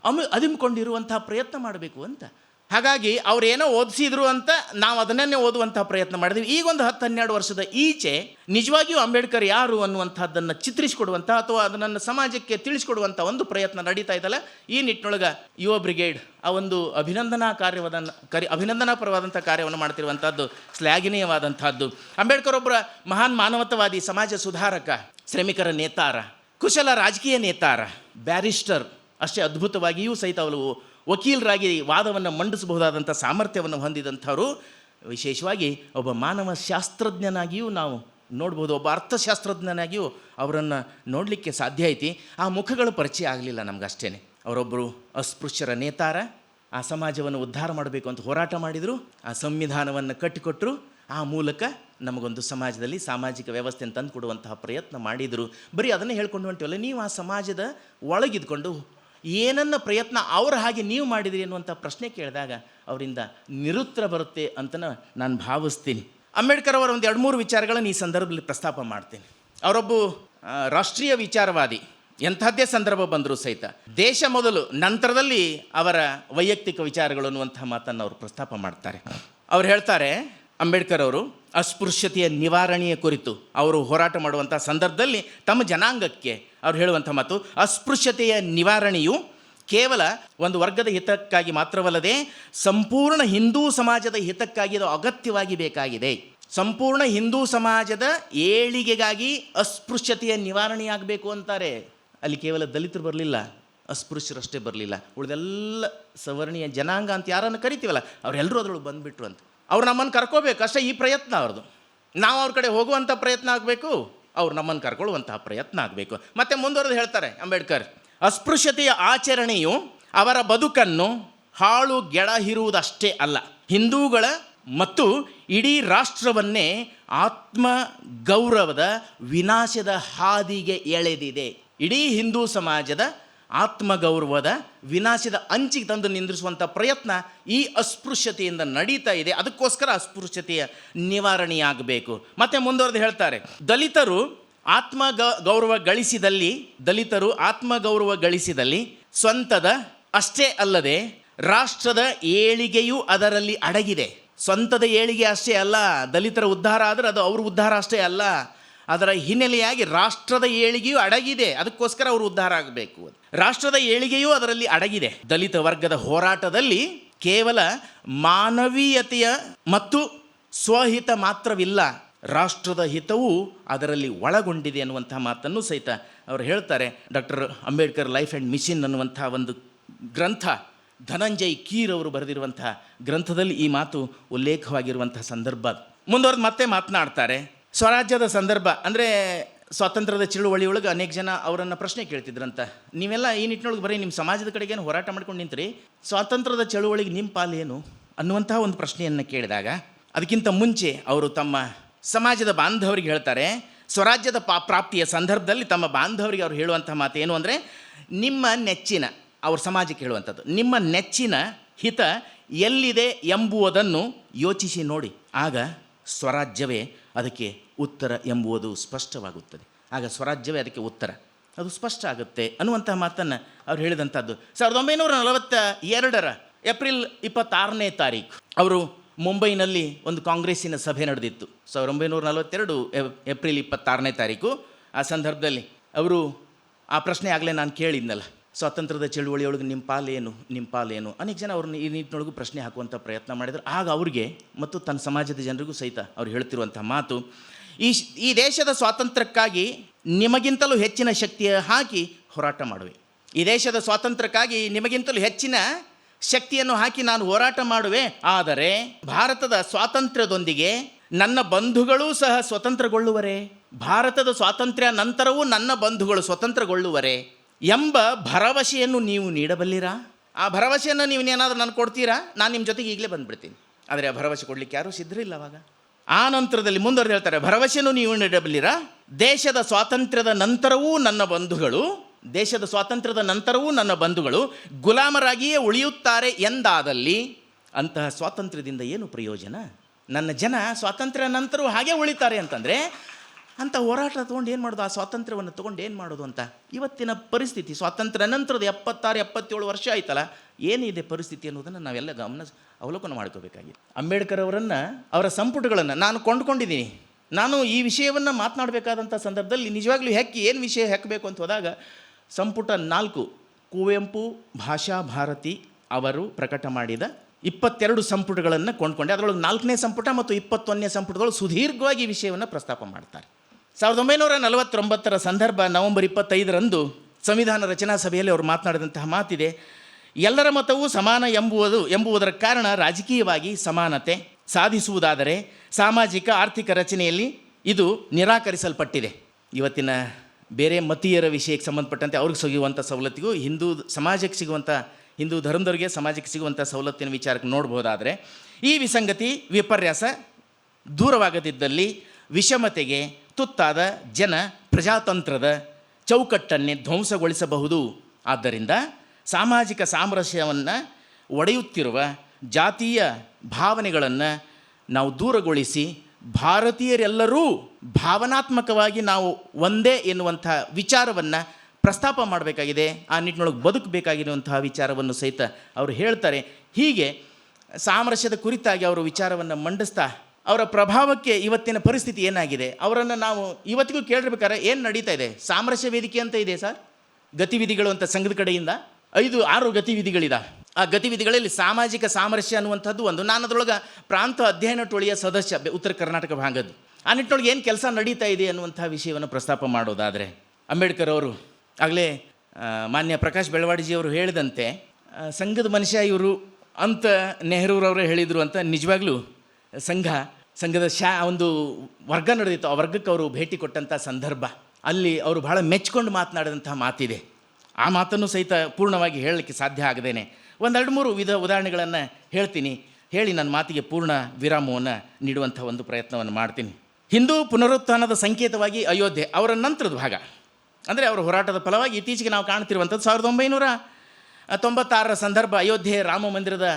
ಅಮ್ ಅದಿಮ್ಕೊಂಡಿರುವಂಥ ಪ್ರಯತ್ನ ಮಾಡಬೇಕು ಅಂತ. ಹಾಗಾಗಿ ಅವ್ರು ಏನೋ ಓದಿಸಿದ್ರು ಅಂತ ನಾವು ಅದನ್ನೇ ಓದುವಂತಹ ಪ್ರಯತ್ನ ಮಾಡಿದ್ವಿ. ಈಗ ಒಂದು ಹತ್ತು ಹನ್ನೆರಡು ವರ್ಷದ ಈಚೆ ನಿಜವಾಗಿಯೂ ಅಂಬೇಡ್ಕರ್ ಯಾರು ಅನ್ನುವಂಥದ್ದನ್ನು ಚಿತ್ರಿಸಿಕೊಡುವಂಥ ಅಥವಾ ಅದನ್ನು ಸಮಾಜಕ್ಕೆ ತಿಳಿಸಿಕೊಡುವಂಥ ಒಂದು ಪ್ರಯತ್ನ ನಡೀತಾ ಇದ್ದಲ್ಲ ಈ ನಿಟ್ಟಿನೊಳಗೆ ಯುವ ಬ್ರಿಗೇಡ್ ಆ ಒಂದು ಅಭಿನಂದನಾ ಕಾರ್ಯವಾದನ್ನು ಕರಿ ಅಭಿನಂದನಾಪರವಾದಂಥ ಕಾರ್ಯವನ್ನು ಮಾಡ್ತಿರುವಂಥದ್ದು ಶ್ಲಾಘನೀಯವಾದಂಥದ್ದು ಅಂಬೇಡ್ಕರ್ ಒಬ್ಬರ ಮಹಾನ್ ಮಾನವತವಾದಿ ಸಮಾಜ ಸುಧಾರಕ, ಶ್ರಮಿಕರ ನೇತಾರ, ಕುಶಲ ರಾಜಕೀಯ ನೇತಾರ, ಬ್ಯಾರಿಸ್ಟರ್, ಅಷ್ಟೇ ಅದ್ಭುತವಾಗಿಯೂ ಸಹಿತ ಅವರು ವಕೀಲರಾಗಿ ವಾದವನ್ನು ಮಂಡಿಸಬಹುದಾದಂಥ ಸಾಮರ್ಥ್ಯವನ್ನು ಹೊಂದಿದಂಥವರು, ವಿಶೇಷವಾಗಿ ಒಬ್ಬ ಮಾನವ ಶಾಸ್ತ್ರಜ್ಞನಾಗಿಯೂ ನಾವು ನೋಡ್ಬೋದು, ಒಬ್ಬ ಅರ್ಥಶಾಸ್ತ್ರಜ್ಞನಾಗಿಯೂ ಅವರನ್ನು ನೋಡಲಿಕ್ಕೆ ಸಾಧ್ಯ ಐತಿ. ಆ ಮುಖಗಳು ಪರಿಚಯ ಆಗಲಿಲ್ಲ ನಮಗಷ್ಟೇ ಅವರೊಬ್ಬರು ಅಸ್ಪೃಶ್ಯರ ನೇತಾರ, ಆ ಸಮಾಜವನ್ನು ಉದ್ಧಾರ ಮಾಡಬೇಕು ಅಂತ ಹೋರಾಟ ಮಾಡಿದರು, ಆ ಸಂವಿಧಾನವನ್ನು ಕಟ್ಟಿಕೊಟ್ಟರು ಆ ಮೂಲಕ ನಮಗೊಂದು ಸಮಾಜದಲ್ಲಿ ಸಾಮಾಜಿಕ ವ್ಯವಸ್ಥೆಯನ್ನು ತಂದು ಕೊಡುವಂತಹ ಪ್ರಯತ್ನ ಮಾಡಿದರು. ಬರೀ ಅದನ್ನೇ ಹೇಳ್ಕೊಂಡು ಹೊಂಟಿವಲ್ಲ, ನೀವು ಆ ಸಮಾಜದ ಒಳಗಿದ್ಕೊಂಡು ಏನನ್ನ ಪ್ರಯತ್ನ ಅವ್ರ ಹಾಗೆ ನೀವು ಮಾಡಿದಿರಿ ಅನ್ನುವಂಥ ಪ್ರಶ್ನೆ ಕೇಳಿದಾಗ ಅವರಿಂದ ನಿರುತ್ತರ ಬರುತ್ತೆ ಅಂತ ನಾನು ಭಾವಿಸ್ತೀನಿ. ಅಂಬೇಡ್ಕರ್ ಅವರ ಒಂದು ಎರಡು ಮೂರು ವಿಚಾರಗಳನ್ನು ಈ ಸಂದರ್ಭದಲ್ಲಿ ಪ್ರಸ್ತಾಪ ಮಾಡ್ತೀನಿ. ಅವರೊಬ್ಬ ರಾಷ್ಟ್ರೀಯ ವಿಚಾರವಾದಿ, ಎಂಥದ್ದೇ ಸಂದರ್ಭ ಬಂದರೂ ಸಹಿತ ದೇಶ ಮೊದಲು, ನಂತರದಲ್ಲಿ ಅವರ ವೈಯಕ್ತಿಕ ವಿಚಾರಗಳು ಅನ್ನುವಂಥ ಮಾತನ್ನು ಅವರು ಪ್ರಸ್ತಾಪ ಮಾಡ್ತಾರೆ. ಅವ್ರು ಹೇಳ್ತಾರೆ ಅಂಬೇಡ್ಕರ್ ಅವರು ಅಸ್ಪೃಶ್ಯತೆಯ ನಿವಾರಣೆಯ ಕುರಿತು ಅವರು ಹೋರಾಟ ಮಾಡುವಂಥ ಸಂದರ್ಭದಲ್ಲಿ ತಮ್ಮ ಜನಾಂಗಕ್ಕೆ ಅವರು ಹೇಳುವಂಥ ಮಾತು, ಅಸ್ಪೃಶ್ಯತೆಯ ನಿವಾರಣೆಯು ಕೇವಲ ಒಂದು ವರ್ಗದ ಹಿತಕ್ಕಾಗಿ ಮಾತ್ರವಲ್ಲದೆ ಸಂಪೂರ್ಣ ಹಿಂದೂ ಸಮಾಜದ ಹಿತಕ್ಕಾಗಿ ಅದು ಅಗತ್ಯವಾಗಿ ಬೇಕಾಗಿದೆ. ಸಂಪೂರ್ಣ ಹಿಂದೂ ಸಮಾಜದ ಏಳಿಗೆಗಾಗಿ ಅಸ್ಪೃಶ್ಯತೆಯ ನಿವಾರಣೆಯಾಗಬೇಕು ಅಂತಾರೆ. ಅಲ್ಲಿ ಕೇವಲ ದಲಿತರು ಬರಲಿಲ್ಲ, ಅಸ್ಪೃಶ್ಯರಷ್ಟೇ ಬರಲಿಲ್ಲ. ಉಳಿದೆಲ್ಲ ಸವರ್ಣೀಯ ಜನಾಂಗ ಅಂತ ಯಾರನ್ನು ಕರಿತೀವಲ್ಲ, ಅವರೆಲ್ಲರೂ ಅದರೊಳಗೆ ಬಂದುಬಿಟ್ರು ಅಂತ. ಅವ್ರು ನಮ್ಮನ್ನು ಕರ್ಕೋಬೇಕು, ಅಷ್ಟೇ ಈ ಪ್ರಯತ್ನ ಅವ್ರದ್ದು. ನಾವು ಅವ್ರ ಕಡೆ ಹೋಗುವಂಥ ಪ್ರಯತ್ನ ಆಗಬೇಕು, ಅವ್ರು ನಮ್ಮನ್ನು ಕರ್ಕೊಳ್ಳುವಂತಹ ಪ್ರಯತ್ನ ಆಗಬೇಕು. ಮತ್ತು ಮುಂದುವರೆದು ಹೇಳ್ತಾರೆ ಅಂಬೇಡ್ಕರ್, ಅಸ್ಪೃಶ್ಯತೆಯ ಆಚರಣೆಯು ಅವರ ಬದುಕನ್ನು ಹಾಳು ಗೆಳಹಿರುವುದಷ್ಟೇ ಅಲ್ಲ, ಹಿಂದೂಗಳ ಮತ್ತು ಇಡೀ ರಾಷ್ಟ್ರವನ್ನೇ ಆತ್ಮ ಗೌರವದ ವಿನಾಶದ ಹಾದಿಗೆ ಎಳೆದಿದೆ. ಇಡೀ ಹಿಂದೂ ಸಮಾಜದ ಆತ್ಮಗೌರವದ ವಿನಾಶದ ಅಂಚಿಗೆ ತಂದು ನಿಂದ್ರಿಸುವಂಥ ಪ್ರಯತ್ನ ಈ ಅಸ್ಪೃಶ್ಯತೆಯಿಂದ ನಡೀತಾ ಇದೆ. ಅದಕ್ಕೋಸ್ಕರ ಅಸ್ಪೃಶ್ಯತೆಯ ನಿವಾರಣೆಯಾಗಬೇಕು. ಮತ್ತೆ ಮುಂದುವರೆದು ಹೇಳ್ತಾರೆ, ದಲಿತರು ಆತ್ಮ ಗೌರವ ಗಳಿಸಿದಲ್ಲಿ, ದಲಿತರು ಆತ್ಮಗೌರವ ಗಳಿಸಿದಲ್ಲಿ ಸ್ವಂತದ ಅಷ್ಟೇ ಅಲ್ಲದೆ ರಾಷ್ಟ್ರದ ಏಳಿಗೆಯೂ ಅದರಲ್ಲಿ ಅಡಗಿದೆ. ಸ್ವಂತದ ಏಳಿಗೆ ಅಷ್ಟೇ ಅಲ್ಲ, ದಲಿತರ ಉದ್ಧಾರ ಆದರೆ ಅದು ಅವ್ರ ಉದ್ಧಾರ ಅಷ್ಟೇ ಅಲ್ಲ. ಅದರ ಹಿನ್ನೆಲೆಯಾಗಿ ರಾಷ್ಟ್ರದ ಏಳಿಗೆಯೂ ಅಡಗಿದೆ. ಅದಕ್ಕೋಸ್ಕರ ಅವರು ಉದ್ಧಾರ ಆಗಬೇಕು ರಾಷ್ಟ್ರದ ಏಳಿಗೆಯೂ ಅದರಲ್ಲಿ ಅಡಗಿದೆ. ದಲಿತ ವರ್ಗದ ಹೋರಾಟದಲ್ಲಿ ಕೇವಲ ಮಾನವೀಯತೆಯ ಮತ್ತು ಸ್ವಹಿತ ಮಾತ್ರವಿಲ್ಲ, ರಾಷ್ಟ್ರದ ಹಿತವೂ ಅದರಲ್ಲಿ ಒಳಗೊಂಡಿದೆ ಅನ್ನುವಂಥ ಮಾತನ್ನು ಸಹಿತ ಅವರು ಹೇಳ್ತಾರೆ. Doctor Ambedkar life and mission ಅನ್ನುವಂಥ ಒಂದು ಗ್ರಂಥ, ಧನಂಜಯ್ ಕೀರ್ ಅವರು ಬರೆದಿರುವಂಥ ಗ್ರಂಥದಲ್ಲಿ ಈ ಮಾತು ಉಲ್ಲೇಖವಾಗಿರುವಂಥ ಸಂದರ್ಭ. ಮುಂದುವರೆದು ಮತ್ತೆ ಮಾತನಾಡ್ತಾರೆ. ಸ್ವರಾಜ್ಯದ ಸಂದರ್ಭ, ಅಂದರೆ ಸ್ವಾತಂತ್ರ್ಯದ ಚಳುವಳಿಯೊಳಗೆ ಅನೇಕ ಜನ ಅವರನ್ನು ಪ್ರಶ್ನೆ ಕೇಳ್ತಿದ್ರಂತ. ನೀವೆಲ್ಲ ಈ ನಿಟ್ಟಿನೊಳಗೆ ಬರೀ ನಿಮ್ಮ ಸಮಾಜದ ಕಡೆಗೇನು ಹೋರಾಟ ಮಾಡ್ಕೊಂಡು ನಿಂತ್ರಿ, ಸ್ವಾತಂತ್ರ್ಯದ ಚಳುವಳಿಗೆ ನಿಮ್ಮ ಪಾಲೇನು ಅನ್ನುವಂತಹ ಒಂದು ಪ್ರಶ್ನೆಯನ್ನು ಕೇಳಿದಾಗ, ಅದಕ್ಕಿಂತ ಮುಂಚೆ ಅವರು ತಮ್ಮ ಸಮಾಜದ ಬಾಂಧವರಿಗೆ ಹೇಳ್ತಾರೆ, ಸ್ವರಾಜ್ಯದ ಪಾ, ಪ್ರಾಪ್ತಿಯ ಸಂದರ್ಭದಲ್ಲಿ ತಮ್ಮ ಬಾಂಧವರಿಗೆ ಅವರು ಹೇಳುವಂಥ ಮಾತು ಏನು ಅಂದರೆ, ನಿಮ್ಮ ನೆಚ್ಚಿನ, ಅವ್ರ ಸಮಾಜಕ್ಕೆ ಹೇಳುವಂಥದ್ದು, ನಿಮ್ಮ ನೆಚ್ಚಿನ ಹಿತ ಎಲ್ಲಿದೆ ಎಂಬುವುದನ್ನು ಯೋಚಿಸಿ ನೋಡಿ. ಆಗ ಸ್ವರಾಜ್ಯವೇ ಅದಕ್ಕೆ ಉತ್ತರ ಎಂಬುದು ಸ್ಪಷ್ಟವಾಗುತ್ತದೆ. ಆಗ ಸ್ವರಾಜ್ಯವೇ ಅದಕ್ಕೆ ಉತ್ತರ. ಅದು ಸ್ಪಷ್ಟ ಆಗುತ್ತೆ ಅನ್ನುವಂತಹ ಮಾತನ್ನು ಅವ್ರು ಹೇಳಿದಂಥದ್ದು. ಸಾವಿರದ ಒಂಬೈನೂರ ನಲವತ್ತ ಎರಡರ ಏಪ್ರಿಲ್ ಇಪ್ಪತ್ತಾರನೇ ತಾರೀಕು ಅವರು ಮುಂಬೈನಲ್ಲಿ ಒಂದು ಕಾಂಗ್ರೆಸ್ಸಿನ ಸಭೆ ನಡೆದಿತ್ತು. ಸಾವಿರದ ಒಂಬೈನೂರ ನಲವತ್ತೆರಡು ಏಪ್ರಿಲ್ ಇಪ್ಪತ್ತಾರನೇ ತಾರೀಕು ಆ ಸಂದರ್ಭದಲ್ಲಿ ಅವರು, ಆ ಪ್ರಶ್ನೆ ಆಗಲೇ ನಾನು ಕೇಳಿದ್ನಲ್ಲ. ಸ್ವಾತಂತ್ರ್ಯದ ಚಳುವಳಿಯೊಳಗೆ ನಿಮ್ಮ ಪಾಲೇನು ನಿಮ್ಮ ಪಾಲೇನು? ಅನೇಕ ಜನ ಅವ್ರನ್ನ ಈ ನಿಟ್ಟಿನೊಳಗೂ ಪ್ರಶ್ನೆ ಹಾಕುವಂಥ ಪ್ರಯತ್ನ ಮಾಡಿದ್ರು. ಆಗ ಅವ್ರಿಗೆ ಮತ್ತು ತನ್ನ ಸಮಾಜದ ಜನರಿಗೂ ಸಹಿತ ಅವ್ರು ಹೇಳ್ತಿರುವಂಥ ಮಾತು, ಈ ಈ ದೇಶದ ಸ್ವಾತಂತ್ರ್ಯಕ್ಕಾಗಿ ನಿಮಗಿಂತಲೂ ಹೆಚ್ಚಿನ ಶಕ್ತಿಯ ಹಾಕಿ ಹೋರಾಟ ಮಾಡುವೆ. ಈ ದೇಶದ ಸ್ವಾತಂತ್ರ್ಯಕ್ಕಾಗಿ ನಿಮಗಿಂತಲೂ ಹೆಚ್ಚಿನ ಶಕ್ತಿಯನ್ನು ಹಾಕಿ ನಾನು ಹೋರಾಟ ಮಾಡುವೆ. ಆದರೆ ಭಾರತದ ಸ್ವಾತಂತ್ರ್ಯದೊಂದಿಗೆ ನನ್ನ ಬಂಧುಗಳೂ ಸಹ ಸ್ವತಂತ್ರಗೊಳ್ಳುವರೆ. ಭಾರತದ ಸ್ವಾತಂತ್ರ್ಯ ನಂತರವೂ ನನ್ನ ಬಂಧುಗಳು ಸ್ವತಂತ್ರಗೊಳ್ಳುವರೆ. ಎಂಬ ಭರವಸೆಯನ್ನು ನೀವು ನೀಡಬಲ್ಲಿರಾ? ಆ ಭರವಸೆಯನ್ನು ನೀವು ಏನಾದರೂ ನಾನು ಕೊಡ್ತೀರಾ? ನಾನು ನಿಮ್ಮ ಜೊತೆಗೆ ಈಗಲೇ ಬಂದುಬಿಡ್ತೀನಿ. ಆದರೆ ಆ ಭರವಸೆ ಕೊಡಲಿಕ್ಕೆ ಯಾರೂ ಸಿದ್ಧರಿಲ್ಲ ಅವಾಗ. ಆ ನಂತರದಲ್ಲಿ ಮುಂದುವರೆದು ಹೇಳ್ತಾರೆ, ಭರವಸೆಯನ್ನು ನೀವು ನೀಡಬಲ್ಲಿರಾ? ದೇಶದ ಸ್ವಾತಂತ್ರ್ಯದ ನಂತರವೂ ನನ್ನ ಬಂಧುಗಳು, ದೇಶದ ಸ್ವಾತಂತ್ರ್ಯದ ನಂತರವೂ ನನ್ನ ಬಂಧುಗಳು ಗುಲಾಮರಾಗಿಯೇ ಉಳಿಯುತ್ತಾರೆ ಎಂದಾದಲ್ಲಿ ಅಂತಹ ಸ್ವಾತಂತ್ರ್ಯದಿಂದ ಏನು ಪ್ರಯೋಜನ? ನನ್ನ ಜನ ಸ್ವಾತಂತ್ರ್ಯ ನಂತರವೂ ಹಾಗೆ ಉಳಿತಾರೆ ಅಂತಂದರೆ ಅಂಥ ಹೋರಾಟ ತೊಗೊಂಡು ಏನು ಮಾಡೋದು? ಆ ಸ್ವಾತಂತ್ರ್ಯವನ್ನು ತೊಗೊಂಡು ಏನು ಮಾಡೋದು ಅಂತ? ಇವತ್ತಿನ ಪರಿಸ್ಥಿತಿ, ಸ್ವಾತಂತ್ರ್ಯ ನಂತರದ ಎಪ್ಪತ್ತಾರು, ಎಪ್ಪತ್ತೇಳು ವರ್ಷ ಆಯ್ತಲ್ಲ, ಏನಿದೆ ಪರಿಸ್ಥಿತಿ ಅನ್ನೋದನ್ನು ನಾವೆಲ್ಲ ಗಮನ ಅವಲೋಕನ ಮಾಡ್ಕೋಬೇಕಾಗಿದೆ ಅಂಬೇಡ್ಕರ್ ಅವರನ್ನು, ಅವರ ಸಂಪುಟಗಳನ್ನು ನಾನು ಕೊಂಡ್ಕೊಂಡಿದ್ದೀನಿ. ನಾನು ಈ ವಿಷಯವನ್ನು ಮಾತನಾಡಬೇಕಾದಂಥ ಸಂದರ್ಭದಲ್ಲಿ ನಿಜವಾಗ್ಲೂ ಹೆಕ್ಕಿ ಏನು ವಿಷಯ ಹೆಕ್ಕಬೇಕು ಅಂತ ಹೋದಾಗ, ಸಂಪುಟ ನಾಲ್ಕು, ಕುವೆಂಪು, ಭಾಷಾ ಭಾರತಿ ಅವರು ಪ್ರಕಟ ಮಾಡಿದ ಇಪ್ಪತ್ತೆರಡು ಸಂಪುಟಗಳನ್ನು ಕೊಂಡ್ಕೊಂಡೆ. ಅದರೊಳಗೆ ನಾಲ್ಕನೇ ಸಂಪುಟ ಮತ್ತು ಇಪ್ಪತ್ತೊಂದನೇ ಸಂಪುಟಗಳು ಸುದೀರ್ಘವಾಗಿ ವಿಷಯವನ್ನು ಪ್ರಸ್ತಾಪ ಮಾಡ್ತಾರೆ. ಸಾವಿರದ ಒಂಬೈನೂರ ನಲವತ್ತೊಂಬತ್ತರ ಸಂದರ್ಭ ನವೆಂಬರ್ ಇಪ್ಪತ್ತೈದರಂದು ಸಂವಿಧಾನ ರಚನಾ ಸಭೆಯಲ್ಲಿ ಅವರು ಮಾತನಾಡಿದಂತಹ ಮಾತಿದೆ, ಎಲ್ಲರ ಮತವೂ ಸಮಾನ ಎಂಬುವುದು ಎಂಬುವುದರ ಕಾರಣ ರಾಜಕೀಯವಾಗಿ ಸಮಾನತೆ ಸಾಧಿಸುವುದಾದರೆ ಸಾಮಾಜಿಕ ಆರ್ಥಿಕ ರಚನೆಯಲ್ಲಿ ಇದು ನಿರಾಕರಿಸಲ್ಪಟ್ಟಿದೆ. ಇವತ್ತಿನ ಬೇರೆ ಮತೀಯರ ವಿಷಯಕ್ಕೆ ಸಂಬಂಧಪಟ್ಟಂತೆ ಅವ್ರಿಗೆ ಸಿಗುವಂಥ ಸವಲತ್ತಿಗೂ ಹಿಂದೂ ಸಮಾಜಕ್ಕೆ ಸಿಗುವಂಥ ಹಿಂದೂ ಧರ್ಮದವರಿಗೆ ಸಮಾಜಕ್ಕೆ ಸಿಗುವಂಥ ಸವಲತ್ತಿನ ವಿಚಾರಕ್ಕೆ ನೋಡ್ಬೋದಾದರೆ, ಈ ವಿಸಂಗತಿ ವಿಪರ್ಯಾಸ ದೂರವಾಗದಿದ್ದಲ್ಲಿ ವಿಷಮತೆಗೆ ತುತ್ತಾದ ಜನ ಪ್ರಜಾತಂತ್ರದ ಚೌಕಟ್ಟನ್ನೇ ಧ್ವಂಸಗೊಳಿಸಬಹುದು. ಆದ್ದರಿಂದ ಸಾಮಾಜಿಕ ಸಾಮರಸ್ಯವನ್ನು ಒಡೆಯುತ್ತಿರುವ ಜಾತೀಯ ಭಾವನೆಗಳನ್ನು ನಾವು ದೂರಗೊಳಿಸಿ ಭಾರತೀಯರೆಲ್ಲರೂ ಭಾವನಾತ್ಮಕವಾಗಿ ನಾವು ಒಂದೇ ಎನ್ನುವಂಥ ವಿಚಾರವನ್ನು ಪ್ರಸ್ತಾಪ ಮಾಡಬೇಕಾಗಿದೆ. ಆ ನಿಟ್ಟಿನೊಳಗೆ ಬದುಕಬೇಕಾಗಿರುವಂತಹ ವಿಚಾರವನ್ನು ಸಹಿತ ಅವರು ಹೇಳ್ತಾರೆ. ಹೀಗೆ ಸಾಮರಸ್ಯದ ಕುರಿತಾಗಿ ಅವರು ವಿಚಾರವನ್ನು ಮಂಡಿಸ್ತಾ ಅವರ ಪ್ರಭಾವಕ್ಕೆ ಇವತ್ತಿನ ಪರಿಸ್ಥಿತಿ ಏನಾಗಿದೆ? ಅವರನ್ನು ನಾವು ಇವತ್ತಿಗೂ ಕೇಳಿರ್ಬೇಕಾದ್ರೆ ಏನು ನಡೀತಾ ಇದೆ? ಸಾಮರಸ್ಯ ವೇದಿಕೆ ಅಂತ ಇದೆ ಸರ್? ಗತಿವಿಧಿಗಳು ಅಂತ ಸಂಘದ ಕಡೆಯಿಂದ? ಐದು, ಆರು ಗತಿವಿಧಿಗಳಿದೆ. ಆ ಗತಿವಿಧಿಗಳಲ್ಲಿ ಸಾಮಾಜಿಕ ಸಾಮರಸ್ಯ ಅನ್ನುವಂಥದ್ದು ಒಂದು. ನಾನು ಅದರೊಳಗೆ ಪ್ರಾಂತ ಅಧ್ಯಯನ ಟೋಳಿಯ ಸದಸ್ಯ ಉತ್ತರ ಕರ್ನಾಟಕ ಭಾಗದ್ದು. ಆ ನಿಟ್ಟಿನೊಳಗೆ ಏನು ಕೆಲಸ ನಡೀತಾ ಇದೆ ಅನ್ನುವಂಥ ವಿಷಯವನ್ನು ಪ್ರಸ್ತಾಪ ಮಾಡೋದಾದರೆ, ಅಂಬೇಡ್ಕರ್ ಅವರು, ಆಗಲೇ ಮಾನ್ಯ ಪ್ರಕಾಶ್ ಬೆಳವಾಡಿಜಿಯವರು ಹೇಳಿದಂತೆ ಸಂಘದ ಮನುಷ್ಯ ಇವರು ಅಂತ ನೆಹರೂರವರೇ ಹೇಳಿದರು ಅಂತ ನಿಜವಾಗ್ಲೂ ಸಂಘ ಸಂಘದ ಶಾ ಒಂದು ವರ್ಗ ನಡೆದಿತ್ತು, ಆ ವರ್ಗಕ್ಕೆ ಅವರು ಭೇಟಿ ಕೊಟ್ಟಂಥ ಸಂದರ್ಭ, ಅಲ್ಲಿ ಅವರು ಬಹಳ ಮೆಚ್ಕೊಂಡು ಮಾತನಾಡಿದಂತಹ ಮಾತಿದೆ. ಆ ಮಾತನ್ನು ಸಹಿತ ಪೂರ್ಣವಾಗಿ ಹೇಳಲಿಕ್ಕೆ ಸಾಧ್ಯ ಆಗದೇನೆ. ಒಂದೆರಡು ಮೂರು ವಿಧ ಉದಾಹರಣೆಗಳನ್ನು ಹೇಳ್ತೀನಿ. ಹೇಳಿ ನನ್ನ ಮಾತಿಗೆ ಪೂರ್ಣ ವಿರಾಮವನ್ನು ನೀಡುವಂಥ ಒಂದು ಪ್ರಯತ್ನವನ್ನು ಮಾಡ್ತೀನಿ. ಹಿಂದೂ ಪುನರುತ್ಥಾನದ ಸಂಕೇತವಾಗಿ ಅಯೋಧ್ಯೆ, ಅವರ ನಂತರದ ಭಾಗ. ಅಂದರೆ ಅವರ ಹೋರಾಟದ ಫಲವಾಗಿ ಇತ್ತೀಚೆಗೆ ನಾವು ಕಾಣ್ತಿರುವಂಥದ್ದು ಸಾವಿರದ ಒಂಬೈನೂರ ತೊಂಬತ್ತಾರರ ಸಂದರ್ಭ, ಅಯೋಧ್ಯೆ ರಾಮ ಮಂದಿರದ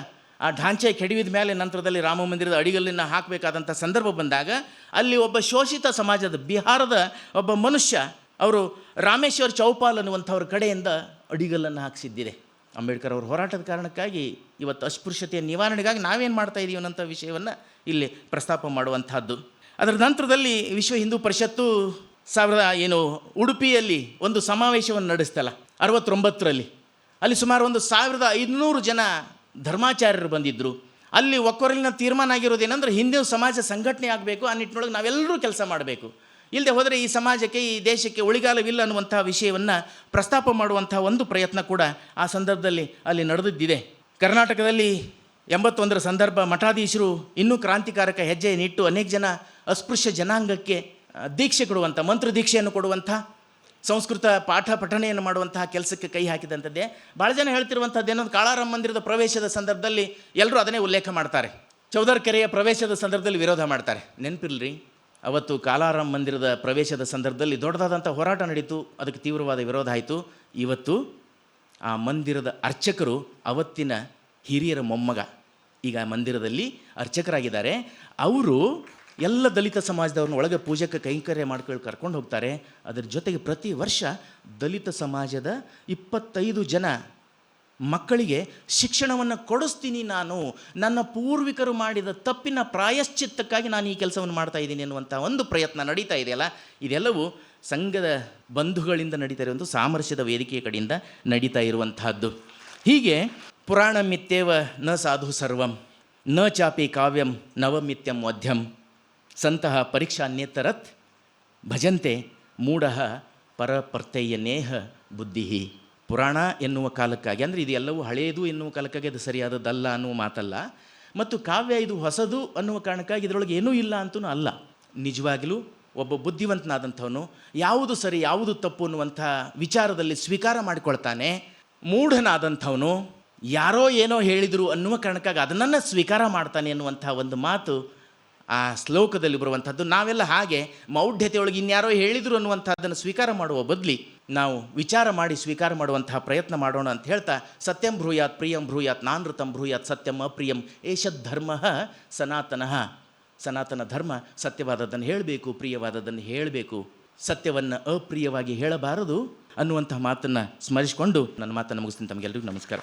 ಆ ಢಾಂಚೆ ಕೆಡವಿದ ಮೇಲೆ ನಂತರದಲ್ಲಿ ರಾಮ ಮಂದಿರದ ಅಡಿಗಲ್ಲನ್ನು ಹಾಕಬೇಕಾದಂಥ ಸಂದರ್ಭ ಬಂದಾಗ ಅಲ್ಲಿ ಒಬ್ಬ ಶೋಷಿತ ಸಮಾಜದ ಬಿಹಾರದ ಒಬ್ಬ ಮನುಷ್ಯ, ಅವರು ರಾಮೇಶ್ವರ ಚೌಪಾಲ್ ಅನ್ನುವಂಥವ್ರ ಕಡೆಯಿಂದ ಅಡಿಗಲ್ಲನ್ನು ಹಾಕಿಸಿದ್ದಿದೆ. ಅಂಬೇಡ್ಕರ್ ಅವ್ರ ಹೋರಾಟದ ಕಾರಣಕ್ಕಾಗಿ ಇವತ್ತು ಅಸ್ಪೃಶ್ಯತೆಯ ನಿವಾರಣೆಗಾಗಿ ನಾವೇನು ಮಾಡ್ತಾ ಇದ್ದೀವಿ ಅನ್ನೋಂಥ ವಿಷಯವನ್ನು ಇಲ್ಲಿ ಪ್ರಸ್ತಾಪ ಮಾಡುವಂಥದ್ದು. ಅದರ ನಂತರದಲ್ಲಿ ವಿಶ್ವ ಹಿಂದೂ ಪರಿಷತ್ತು ಸಾವಿರದ ಏನು ಉಡುಪಿಯಲ್ಲಿ ಒಂದು ಸಮಾವೇಶವನ್ನು ನಡೆಸ್ತಲ್ಲ, ಅರವತ್ತೊಂಬತ್ತರಲ್ಲಿ. ಅಲ್ಲಿ ಸುಮಾರು ಒಂದು ಸಾವಿರದ ಐದುನೂರು ಜನ ಧರ್ಮಾಚಾರ್ಯರು ಬಂದಿದ್ದರು ಅಲ್ಲಿ ಒಕ್ಕೊರಲಿನ ತೀರ್ಮಾನ ಆಗಿರೋದೇನೆಂದ್ರೆ ಹಿಂದೂ ಸಮಾಜ ಸಂಘಟನೆ ಆಗಬೇಕು, ಆ ನಿಟ್ಟಿನೊಳಗೆ ನಾವೆಲ್ಲರೂ ಕೆಲಸ ಮಾಡಬೇಕು. ಇಲ್ಲದೆ ಹೋದರೆ ಈ ಸಮಾಜಕ್ಕೆ, ಈ ದೇಶಕ್ಕೆ ಉಳಿಗಾಲವಿಲ್ಲ ಅನ್ನುವಂಥ ವಿಷಯವನ್ನು ಪ್ರಸ್ತಾಪ ಮಾಡುವಂಥ ಒಂದು ಪ್ರಯತ್ನ ಕೂಡ ಆ ಸಂದರ್ಭದಲ್ಲಿ ಅಲ್ಲಿ ನಡೆದಿದ್ದಿದೆ. ಕರ್ನಾಟಕದಲ್ಲಿ ಎಂಬತ್ತೊಂದರ ಸಂದರ್ಭ ಮಠಾಧೀಶರು ಇನ್ನೂ ಕ್ರಾಂತಿಕಾರಕ ಹೆಜ್ಜೆಯನ್ನಿಟ್ಟು ಅನೇಕ ಜನ ಅಸ್ಪೃಶ್ಯ ಜನಾಂಗಕ್ಕೆ ದೀಕ್ಷೆ ಕೊಡುವಂಥ ಮಂತ್ರ ದೀಕ್ಷೆಯನ್ನು ಕೊಡುವಂಥ ಸಂಸ್ಕೃತ ಪಾಠ ಪಠಣೆಯನ್ನು ಮಾಡುವಂತಹ ಕೆಲಸಕ್ಕೆ ಕೈ ಹಾಕಿದಂಥದ್ದೇ. ಭಾಳ ಜನ ಹೇಳ್ತಿರುವಂಥದ್ದು ಏನೊಂದು ಕಾಳಾರಾಮ ಮಂದಿರದ ಪ್ರವೇಶದ ಸಂದರ್ಭದಲ್ಲಿ ಎಲ್ಲರೂ ಅದನ್ನೇ ಉಲ್ಲೇಖ ಮಾಡ್ತಾರೆ. ಚೌದರ್ ಕೆರೆಯ ಪ್ರವೇಶದ ಸಂದರ್ಭದಲ್ಲಿ ವಿರೋಧ ಮಾಡ್ತಾರೆ. ನೆನಪಿಲ್ರಿ ಅವತ್ತು ಕಾಲಾರಾಮ್ ಮಂದಿರದ ಪ್ರವೇಶದ ಸಂದರ್ಭದಲ್ಲಿ ದೊಡ್ಡದಾದಂಥ ಹೋರಾಟ ನಡೀತು, ಅದಕ್ಕೆ ತೀವ್ರವಾದ ವಿರೋಧ ಆಯಿತು. ಇವತ್ತು ಆ ಮಂದಿರದ ಅರ್ಚಕರು ಅವತ್ತಿನ ಹಿರಿಯರ ಮೊಮ್ಮಗ. ಈಗ ಮಂದಿರದಲ್ಲಿ ಅರ್ಚಕರಾಗಿದ್ದಾರೆ. ಅವರು ಎಲ್ಲ ದಲಿತ ಸಮಾಜದವ್ರನ್ನ ಒಳಗೆ ಪೂಜೆಗೆ ಕೈಂಕರ್ಯ ಮಾಡ್ಕೊಂಡು ಕರ್ಕೊಂಡು ಹೋಗ್ತಾರೆ. ಅದರ ಜೊತೆಗೆ ಪ್ರತಿ ವರ್ಷ ದಲಿತ ಸಮಾಜದ ಇಪ್ಪತ್ತೈದು ಜನ ಮಕ್ಕಳಿಗೆ ಶಿಕ್ಷಣವನ್ನು ಕೊಡಿಸ್ತೀನಿ ನಾನು. ನನ್ನ ಪೂರ್ವಿಕರು ಮಾಡಿದ ತಪ್ಪಿನ ಪ್ರಾಯಶ್ಚಿತ್ತಕ್ಕಾಗಿ ನಾನು ಈ ಕೆಲಸವನ್ನು ಮಾಡ್ತಾ ಇದ್ದೀನಿ ಅನ್ನುವಂಥ ಒಂದು ಪ್ರಯತ್ನ ನಡೀತಾ ಇದೆಯಲ್ಲ ಇದೆಲ್ಲವೂ ಸಂಘದ ಬಂಧುಗಳಿಂದ ನಡೀತಾ ಇರುವಂಥ ಸಾಮರಸ್ಯದ ವೇದಿಕೆಯ ಕಡೆಯಿಂದ ನಡೀತಾ ಇರುವಂತಹದ್ದು ಹೀಗೆ ಪುರಾಣ ಮಿತ್ಯೇವ ನ ಸಾಧು ಸರ್ವಂ, ನ ಚಾಪಿ ಕಾವ್ಯಂ, ನವಮಿತ್ಯಂ ಮಧ್ಯಂ. ಸಂತಹ ಪರೀಕ್ಷಾನ್ಯೇತರತ್ ಭಜಂತೆ ಮೂಢ ಪರಪರ್ತಯ್ಯನೇಹ ಬುದ್ಧಿ ಪುರಾಣ ಎನ್ನುವ ಕಾಲಕ್ಕಾಗಿ, ಅಂದರೆ ಇದು ಎಲ್ಲವೂ ಹಳೆಯದು ಎನ್ನುವ ಕಾಲಕ್ಕಾಗಿ ಅದು ಸರಿಯಾದದ್ದಲ್ಲ ಅನ್ನುವ ಮಾತಲ್ಲ. ಮತ್ತು ಕಾವ್ಯ ಇದು ಹೊಸದು ಅನ್ನುವ ಕಾರಣಕ್ಕಾಗಿ ಇದರೊಳಗೆ ಏನೂ ಇಲ್ಲ ಅಂತೂ ಅಲ್ಲ. ನಿಜವಾಗಲೂ ಒಬ್ಬ ಬುದ್ಧಿವಂತನಾದಂಥವನು ಯಾವುದು ಸರಿ, ಯಾವುದು ತಪ್ಪು ಅನ್ನುವಂಥ ವಿಚಾರದಲ್ಲಿ ಸ್ವೀಕಾರ ಮಾಡಿಕೊಳ್ತಾನೆ. ಮೂಢನಾದಂಥವನು ಯಾರೋ ಏನೋ ಹೇಳಿದರು ಅನ್ನುವ ಕಾರಣಕ್ಕಾಗಿ ಅದನ್ನು ಸ್ವೀಕಾರ ಮಾಡ್ತಾನೆ ಅನ್ನುವಂಥ ಒಂದು ಮಾತು ಆ ಶ್ಲೋಕದಲ್ಲಿ ಬರುವಂಥದ್ದು ನಾವೆಲ್ಲ ಹಾಗೆ ಮೌಢ್ಯತೆಯೊಳಗೆ ಇನ್ಯಾರೋ ಹೇಳಿದರು ಅನ್ನುವಂಥದ್ದನ್ನು ಸ್ವೀಕಾರ ಮಾಡುವ ಬದಲಿ ನಾವು ವಿಚಾರ ಮಾಡಿ ಸ್ವೀಕಾರ ಮಾಡುವಂತಹ ಪ್ರಯತ್ನ ಮಾಡೋಣ ಅಂತ ಹೇಳ್ತಾ, ಸತ್ಯಂ ಭ್ರೂಯಾತ್ ಪ್ರಿಯಂ ಭ್ರೂಯಾತ್ ನಾನೃತಂ ಭ್ರೂಯಾತ್ ಸತ್ಯಂ ಅಪ್ರಿಯಂ ಏಷಧರ್ಮ ಸನಾತನಃ. ಸನಾತನ ಧರ್ಮ ಸತ್ಯವಾದದ್ದನ್ನು ಹೇಳಬೇಕು, ಪ್ರಿಯವಾದದ್ದನ್ನು ಹೇಳಬೇಕು. ಸತ್ಯವನ್ನು ಅಪ್ರಿಯವಾಗಿ ಹೇಳಬಾರದು ಅನ್ನುವಂತಹ ಮಾತನ್ನು ಸ್ಮರಿಸಿಕೊಂಡು ನನ್ನ ಮಾತನ್ನು ಮುಗಿಸ್ತೀನಿ. ತಮಗೆಲ್ಲರಿಗೂ ನಮಸ್ಕಾರ.